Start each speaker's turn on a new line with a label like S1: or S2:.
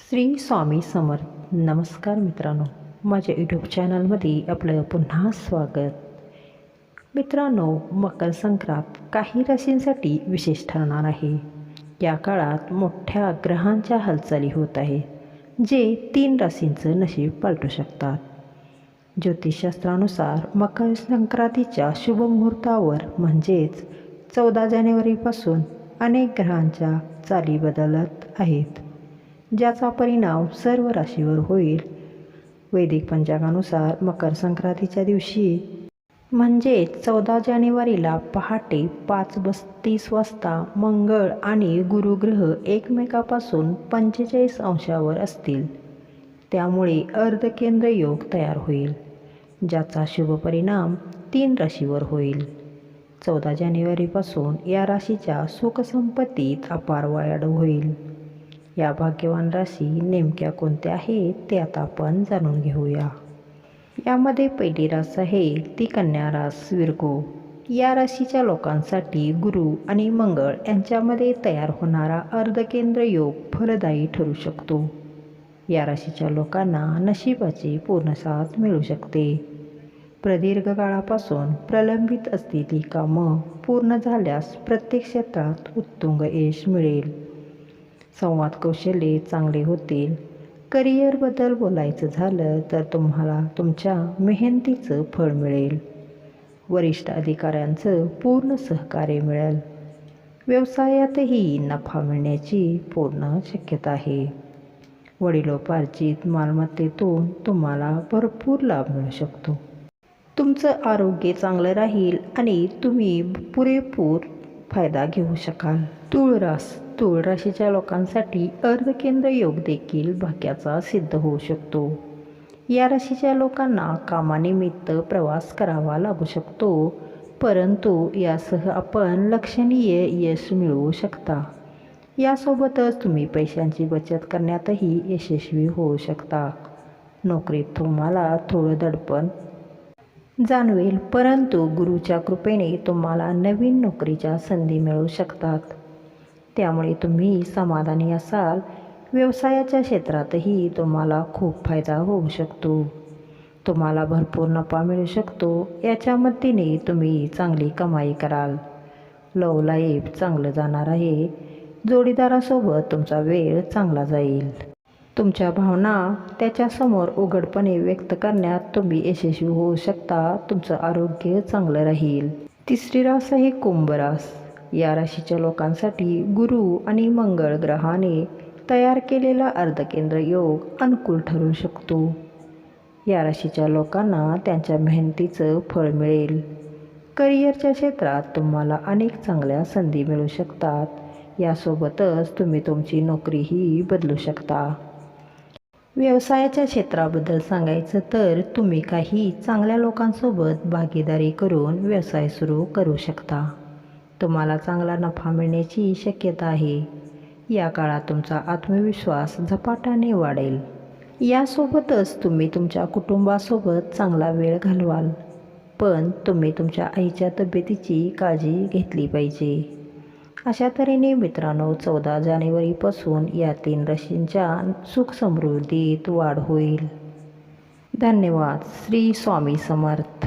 S1: श्री स्वामी समर्थ. नमस्कार मित्रांनो. माझ्या यूट्यूब चॅनलमध्ये आपलं पुन्हा स्वागत. मित्रांनो मकर संक्रांत काही राशींसाठी विशेष ठरणार आहे. या काळात मोठ्या ग्रहांच्या हालचाली होत आहे जे तीन राशींचं नशीब पालटू शकतात. ज्योतिषशास्त्रानुसार मकर संक्रांतीच्या शुभमुहूर्तावर म्हणजेच चौदा जानेवारीपासून अनेक ग्रहांच्या चाली बदलत आहेत. ज्याचा परिणाम सर्व राशीवर होईल. वैदिक पंचांगानुसार मकर संक्रांतीच्या दिवशी म्हणजे चौदा जानेवारीला पहाटे पाच बस्तीस वाजता मंगळ आणि गुरुग्रह एकमेकापासून पंचेचाळीस अंशावर असतील. त्यामुळे अर्धकेंद्र योग तयार होईल ज्याचा शुभ परिणाम तीन राशीवर होईल. चौदा जानेवारीपासून या राशीच्या सुखसंपत्तीत अपार वाढ होईल. या भाग्यवान राशी नेमक्या कोणत्या आहेत ते आता आपण जाणून घेऊया. यामध्ये पहिली रास आहे ती कन्या रास विरगो. या राशीच्या लोकांसाठी गुरु आणि मंगळ यांच्यामध्ये तयार होणारा अर्धकेंद्र योग फलदायी ठरू शकतो. या राशीच्या लोकांना नशिबाची पूर्ण साथ मिळू शकते. प्रदीर्घ काळापासून प्रलंबित असलेली कामं पूर्ण झाल्यास प्रत्येक क्षेत्रात उत्तुंग यश मिळेल. संवाद कौशल्ये चांगले होतील. करिअरबद्दल बोलायचं झालं तर तुम्हाला तुमच्या मेहनतीचं फळ मिळेल. वरिष्ठ अधिकाऱ्यांचं पूर्ण सहकार्य मिळेल. व्यवसायातही नफा मिळण्याची पूर्ण शक्यता आहे. वडिलोपार्जित मालमत्तेतून तुम्हाला भरपूर लाभ मिळू शकतो. तुमचं आरोग्य चांगलं राहील आणि तुम्ही पुरेपूर फायदा घेऊ शकाल. तुळरास तुळ राशीच्या लोकांसाठी अर्धकेंद्र योग देखील भाग्याचा सिद्ध होऊ शकतो. या राशीच्या लोकांना कामानिमित्त प्रवास करावा लागू शकतो परंतु यासह आपण लक्षणीय यश मिळवू शकता. यासोबतच तुम्ही पैशांची बचत करण्यातही यशस्वी होऊ शकता. नोकरीत तुम्हाला थोडं दडपण जाणवेल परंतु गुरुच्या कृपेने तुम्हाला नवीन नोकरीच्या संधी मिळू शकतात. त्यामुळे तुम्ही समाधानी असाल. व्यवसायाच्या क्षेत्रातही तुम्हाला खूप फायदा होऊ शकतो. तुम्हाला भरपूर नफा मिळू शकतो. याच्या मदतीने तुम्ही चांगली कमाई कराल. लव लाईफ चांगलं जाणार आहे. जोडीदारासोबत तुमचा वेळ चांगला जाईल. तुमच्या भावना त्याच्यासमोर उघडपणे व्यक्त करण्यात तुम्ही यशस्वी होऊ शकता. तुमचं आरोग्य चांगलं राहील. तिसरी रास आहे कुंभ रास. या राशीच्या लोकांसाठी गुरु आणि मंगळ ग्रहाने तयार केलेला अर्धकेंद्र योग अनुकूल ठरू शकतो. या राशीच्या लोकांना त्यांच्या मेहनतीचं फळ मिळेल. करिअरच्या क्षेत्रात तुम्हाला अनेक चांगल्या संधी मिळू शकतात. यासोबतच तुम्ही तुमची नोकरीही बदलू शकता. व्यवसायाच्या क्षेत्राबद्दल सांगायचं तर तुम्ही काही चांगल्या लोकांसोबत भागीदारी करून व्यवसाय सुरू करू शकता. तुम्हाला चांगला नफा मिळण्याची शक्यता आहे. या काळात तुमचा आत्मविश्वास झपाट्याने वाढेल. यासोबतच तुम्ही तुमच्या कुटुंबासोबत चांगला वेळ घालवाल. पण तुम्ही तुमच्या आईच्या तब्येतीची काळजी घेतली पाहिजे. अशा तऱ्हेने मित्रांनो चौदा जानेवारीपासून या तीन राशींच्या सुख समृद्धीत वाढ होईल. धन्यवाद. श्री स्वामी समर्थ.